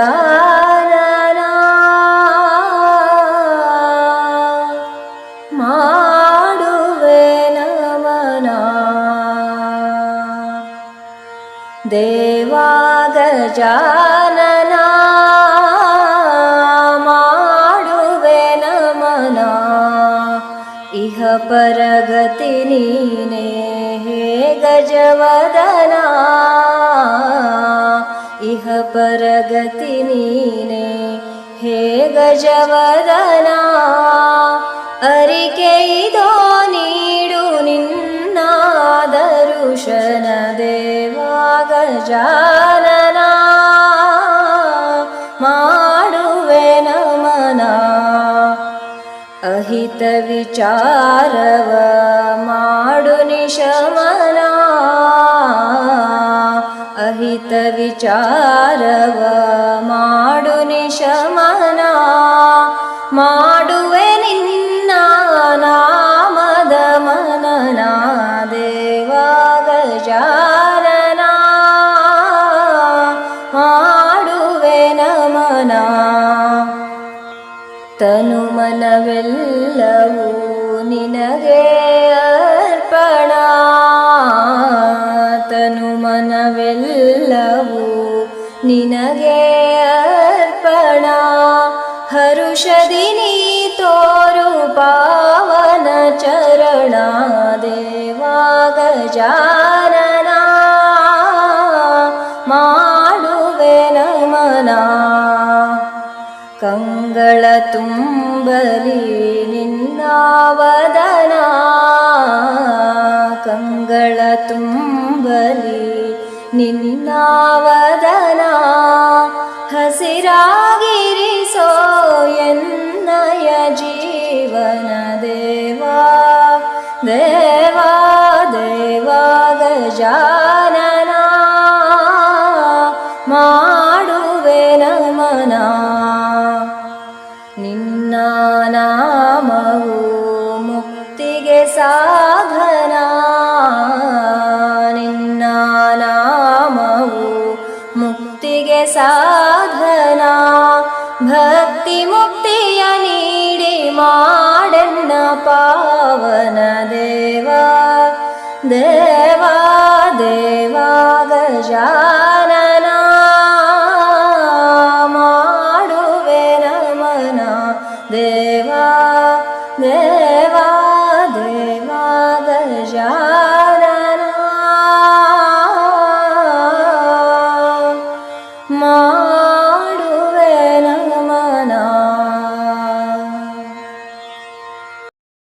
ദേവാഗജാനന മാടുവേ നമന ദേവാഗജാനന മാടുവേ നമന ഇഹ പരഗതി നീനേ गजवदना। इह परगति नीने। हे गजवदना अरिके दो नीडु निन्नादरुशन देवा गजानना। माडुवे नमना। मना अहितविचारव ವಿಚಾರವ ಮಾಡು ನಿಶಮನ ಮಾಡುವೆ ನಿನ್ನ ನಾಮದ ಮನನ ದೇವಾ ಗಜಾನನ ಮಾಡುವೆ ನಮನ. ತನು ಮನವೆಲ್ಲವೂ ನಿನಗೆ ನಿನಗೆ ಅರ್ಪಣ ಹರುಷದಿ ನೀ ತೋರು ಪಾವನ ಚರಣ ದೇವಾ ಗಜಾನನ ಮಾಡುವೆ ನಮನ ಕಂಗಳ ತುಂಬಲಿ ನಿನ್ನಾವದನ ಕಂಗಳ ತುಂಬಲಿ ನಿನ್ನಾವದನ ಹಸಿರಾಗಿರಿಸೋ ಎನ್ನಯ ಜೀವನ ದೇವಾ ದೇವಾ ದೇವಾ ಗಜಾನನ ಮಾಡುವೆ ನಮನ ನಿನ್ನ സാധന. ഭക്തി മുക്തിയ നീടി മാടന്ന പാവന ദേവ. ദേവ ദേവ ഗജാനന. മാടുവെ നമന. ദേവ ദേവ